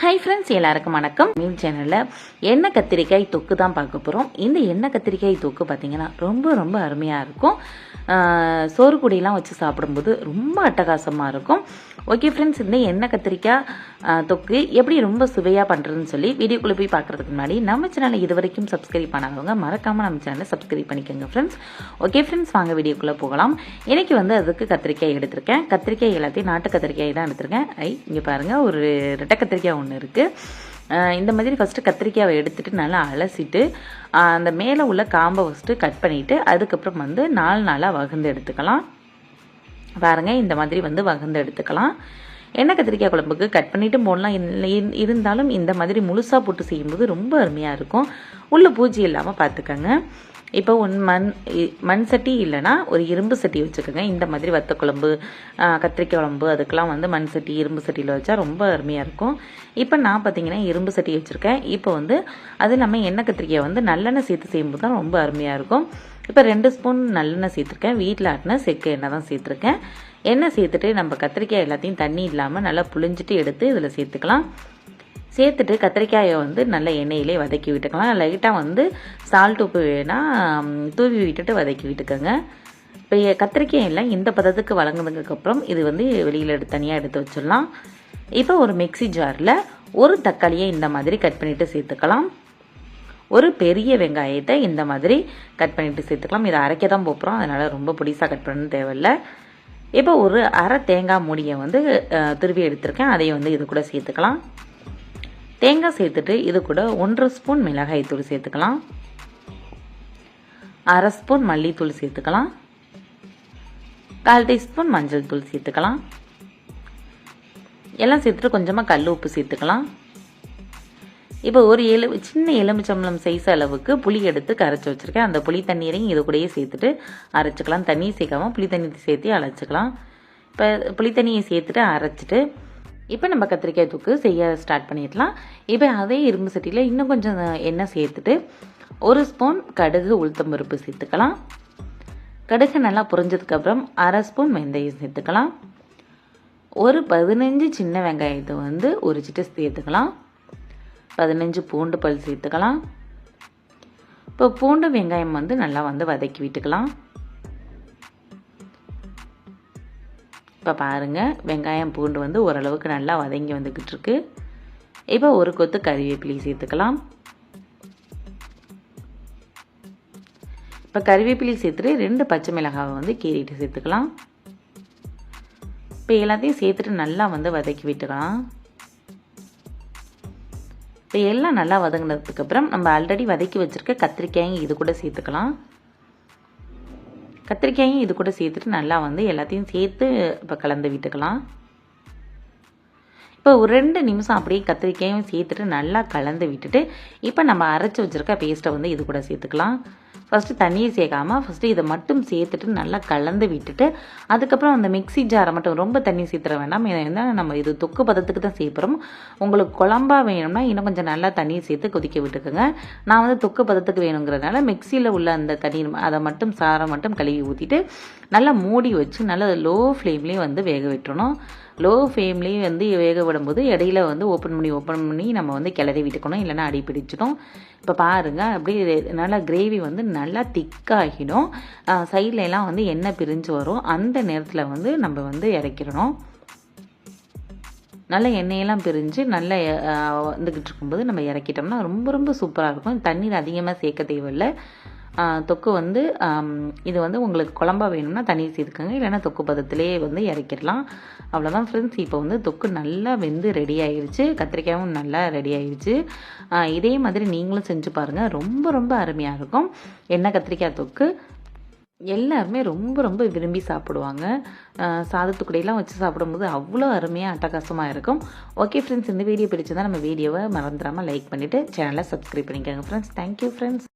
Hi friends எல்லாருக்கும் வணக்கம். மீன் சேனலில் எண்ணெய் கத்திரிக்காய் தொக்கு தான் பார்க்க போகிறோம் இந்த எண்ணெய் கத்திரிக்காய் தொக்கு பார்த்தீங்கன்னா ரொம்ப ரொம்ப அருமையாக இருக்கும். சோறு குடியெலாம் வச்சு சாப்பிடும்போது ரொம்ப அட்டகாசமாக இருக்கும். ஓகே ஃப்ரெண்ட்ஸ் இந்த எண்ணெய் கத்திரிக்காய் தொக்கு எப்படி ரொம்ப சுவையாக பண்ணுறதுன்னு சொல்லி வீடியோக்குள்ளே போய் பார்க்குறதுக்கு முன்னாடி நம்ம சேனலை இது வரைக்கும் சப்ஸ்கிரைப் பண்ணாதவங்க மறக்காமல் நம்ம சேனலை சப்ஸ்கிரைப் பண்ணிக்கோங்க ஃப்ரெண்ட்ஸ் ஓகே ஃப்ரெண்ட்ஸ் வாங்க வீடியோக்குள்ளே போகலாம். இன்றைக்கி வந்து அதுக்கு கத்திரிக்காய் எடுத்திருக்கேன். கத்திரிக்காய் எல்லாத்தையும் நாட்டு கத்திரிக்காய் தான் எடுத்திருக்கேன். ஐ இங்கே பாருங்கள் ஒரு ரெட்டை கத்திரிக்காய் ஒன்று இருக்குது இந்த மாதிரி ஃபஸ்ட்டு கத்திரிக்காயை எடுத்துட்டு நல்லா அலசிட்டு அந்த மேலே உள்ள காம்பை ஃபஸ்ட்டு கட் பண்ணிவிட்டு அதுக்கப்புறம் வந்து நாலு நாளாக வகுந்து எடுத்துக்கலாம். பாருங்கள் இந்த மாதிரி வந்து வகுந்து எடுத்துக்கலாம். எண்ணெய் கத்திரிக்காய் குழம்புக்கு கட் பண்ணிவிட்டு போடலாம். இருந்தாலும் இந்த மாதிரி முழுசாக போட்டு செய்யும்போது ரொம்ப அருமையாக இருக்கும். உள்ள பூஜை இல்லாமல் பார்த்துக்கோங்க இப்போ ஒன் மண் இ- மண் சட்டி இல்லைன்னா ஒரு இரும்பு சட்டி வச்சுக்கோங்க. இந்த மாதிரி வத்த குழம்பு கத்திரிக்காய் குழம்பு அதுக்கெலாம் வந்து மண் சட்டி இரும்பு சட்டியில் வச்சா ரொம்ப அருமையாக இருக்கும். இப்போ நான் பார்த்தீங்கன்னா இரும்பு சட்டி வச்சுருக்கேன். இப்போ வந்து அது இல்லாமல் எண்ணெய் கத்திரிக்காய் வந்து நல்லெண்ணெய் சேர்த்து செய்யும்போது தான் ரொம்ப அருமையாக இருக்கும். இப்போ ரெண்டு ஸ்பூன் நல்லெண்ணெய் சேர்த்துருக்கேன். வீட்டில் ஆட்டின செக்கு எண்ணெய் தான் சேர்த்துருக்கேன். எண்ணெய் சேர்த்துட்டு நம்ம கத்திரிக்காய் எல்லாத்தையும் தண்ணி இல்லாமல் நல்லா புளிஞ்சிட்டு எடுத்து இதில் சேர்த்துக்கலாம். சேர்த்துட்டு கத்திரிக்காயை வந்து நல்ல எண்ணெயிலே வதக்கி விட்டுக்கலாம். லைட்டாக வந்து சால்ட் உப்பு வேணால் தூவி விட்டுட்டு வதக்கி விட்டுக்கோங்க. இப்போ கத்திரிக்காய் எல்லாம் இந்த பதத்துக்கு வழங்குனதுக்கப்புறம் இது வந்து வெளியில் எடுத்து தனியாக எடுத்து வச்சிடலாம். இப்போ ஒரு மிக்ஸி ஜாரில் ஒரு தக்காளியை இந்த மாதிரி கட் பண்ணிவிட்டு சேர்த்துக்கலாம். ஒரு பெரிய வெங்காயத்தை இந்த மாதிரி கட் பண்ணிட்டு சேர்த்துக்கலாம். இதை அரைக்க தான் போகிறோம் அதனால் ரொம்ப பொடிசாக கட் பண்ண தேவையில்ல. இப்போ ஒரு அரை தேங்காய் மூடியை வந்து துருவி எடுத்திருக்கேன். அதையும் வந்து இது கூட சேர்த்துக்கலாம். தேங்காய் சேர்த்துட்டு இது கூட ஒன்றரை ஸ்பூன் மிளகாய் தூள் சேர்த்துக்கலாம். அரை ஸ்பூன் மல்லித்தூள் சேர்த்துக்கலாம். கால் டீஸ்பூன் மஞ்சள் தூள் சேர்த்துக்கலாம். எல்லாம் சேர்த்துட்டு கொஞ்சமாக கல் உப்பு சேர்த்துக்கலாம். இப்போ ஒரு எலு சின்ன எலுமிச்சம்பழம் சைஸ் அளவுக்கு புளி எடுத்து கரைச்சி வச்சுருக்கேன். அந்த புளி தண்ணீரையும் இது கூடயே சேர்த்துட்டு அரைச்சிக்கலாம். தண்ணியை சேர்க்காம புளி தண்ணி சேர்த்து அரைச்சிக்கலாம். இப்போ புளி தண்ணியை சேர்த்துட்டு அரைச்சிட்டு இப்போ நம்ம கத்திரிக்காய் தூக்கு செய்ய ஸ்டார்ட் பண்ணிடலாம். இப்போ அதே இரும்பு சட்டியில் இன்னும் கொஞ்சம் எண்ணெய் சேர்த்துட்டு ஒரு ஸ்பூன் கடுகு உளுத்தம் பருப்பு சேர்த்துக்கலாம். கடுகு நல்லா புரிஞ்சதுக்கப்புறம் அரை ஸ்பூன் வெந்தயம் சேர்த்துக்கலாம். ஒரு பதினஞ்சு சின்ன வெங்காயத்தை வந்து உரிச்சிட்டு சேர்த்துக்கலாம். பதினஞ்சு பூண்டு பல் சேர்த்துக்கலாம். இப்போ பூண்டு வெங்காயம் வந்து நல்லா வந்து வதக்கி விட்டுக்கலாம். இப்போ பாருங்கள் வெங்காயம் பூண்டு வந்து ஓரளவுக்கு நல்லா வதங்கி வந்துக்கிட்டு இருக்கு இப்போ ஒரு கொத்து கறிவேப்பிலை சேர்த்துக்கலாம். இப்போ கறிவேப்பிலை சேர்த்துட்டு ரெண்டு பச்சை மிளகாவை வந்து கீறிட்டு சேர்த்துக்கலாம். இப்போ எல்லாத்தையும் சேர்த்துட்டு நல்லா வந்து வதக்கி விட்டுக்கலாம். இப்போ எல்லாம் நல்லா வதங்கினதுக்கப்புறம் நம்ம ஆல்ரெடி வதக்கி வச்சுருக்க கத்திரிக்காயும் இது கூட சேர்த்துக்கலாம். கத்திரிக்காயும் இது கூட சேர்த்துட்டு நல்லா வந்து எல்லாத்தையும் சேர்த்து இப்போ கலந்து விட்டுக்கலாம். இப்போ ஒரு ரெண்டு நிமிஷம் அப்படியே கத்திரிக்காயும் சேர்த்துட்டு நல்லா கலந்து விட்டுட்டு இப்போ நம்ம அரைச்சி வச்சுருக்க பேஸ்ட்டை வந்து இது கூட சேர்த்துக்கலாம். ஃபஸ்ட்டு தண்ணியை சேர்க்காமல் ஃபஸ்ட்டு இதை மட்டும் சேர்த்துட்டு நல்லா கலந்து விட்டுட்டு அதுக்கப்புறம் அந்த மிக்ஸி ஜாரை மட்டும் ரொம்ப தண்ணி சேர்த்துற வேண்டாம். ஏன்னா நம்ம இது தொக்கு பதத்துக்கு தான் சேர்க்குறோம் உங்களுக்கு குழம்பா வேணும்னா இன்னும் கொஞ்சம் நல்லா தண்ணியை சேர்த்து கொதிக்க விட்டுக்குங்க. நான் வந்து தொக்கு பதத்துக்கு வேணுங்கிறதுனால மிக்சியில் உள்ள அந்த தண்ணீர் அதை மட்டும் சாரை மட்டும் கழுவி ஊற்றிட்டு நல்லா மூடி வச்சு நல்லா லோ ஃப்ளேம்லேயும் வந்து வேக விட்டுறணும். லோ ஃப்ளேம்லேயும் வந்து வேக விடும்போது இடையில வந்து ஓப்பன் பண்ணி ஓப்பன் பண்ணி நம்ம வந்து கிளறி விட்டுக்கணும். இல்லைன்னா அடி பிடிச்சிடும். இப்போ பாருங்கள் அப்படியே நல்லா கிரேவி வந்து நல்லா திக்காகிடும். சைட்லலாம் வந்து எண்ணெய் பிரிஞ்சு வரும். அந்த நேரத்தில் வந்து நம்ம வந்து இறக்கிடணும். நல்ல எண்ணெயெல்லாம் பிரிஞ்சு நல்லா வந்துக்கிட்டு இருக்கும்போது நம்ம இறக்கிட்டோம்னா ரொம்ப ரொம்ப சூப்பராக இருக்கும். தண்ணீர் அதிகமாக சேர்க்க தேவையில்லை. தொக்கு வந்து இது வந்து உங்களுக்கு குழம்பா வேணும்னா தண்ணீர் சேர்த்துக்கோங்க. இல்லைன்னா தொக்கு பதத்திலே வந்து இறக்கிடலாம். அவ்வளோதான் ஃப்ரெண்ட்ஸ் இப்போ வந்து தொக்கு நல்லா வெந்து ரெடி ஆயிருச்சு. கத்திரிக்காயும் நல்லா ரெடி ஆயிருச்சு. இதே மாதிரி நீங்களும் செஞ்சு பாருங்கள் ரொம்ப ரொம்ப அருமையாக இருக்கும். எண்ணெய் கத்திரிக்காய் தொக்கு? எல்லாருமே ரொம்ப ரொம்ப விரும்பி சாப்பிடுவாங்க. சாதத்துக்குடையெல்லாம் வச்சு சாப்பிடும்போது அவ்வளோ அருமையாக அட்டகாசமாக இருக்கும். ஓகே ஃப்ரெண்ட்ஸ் இந்த வீடியோ பிடிச்சதா நம்ம வீடியோவை மறந்துடாமல் லைக் பண்ணிவிட்டு சேனலை சப்ஸ்கிரைப் பண்ணிக்கோங்க ஃப்ரெண்ட்ஸ் தேங்க்யூ ஃப்ரெண்ட்ஸ்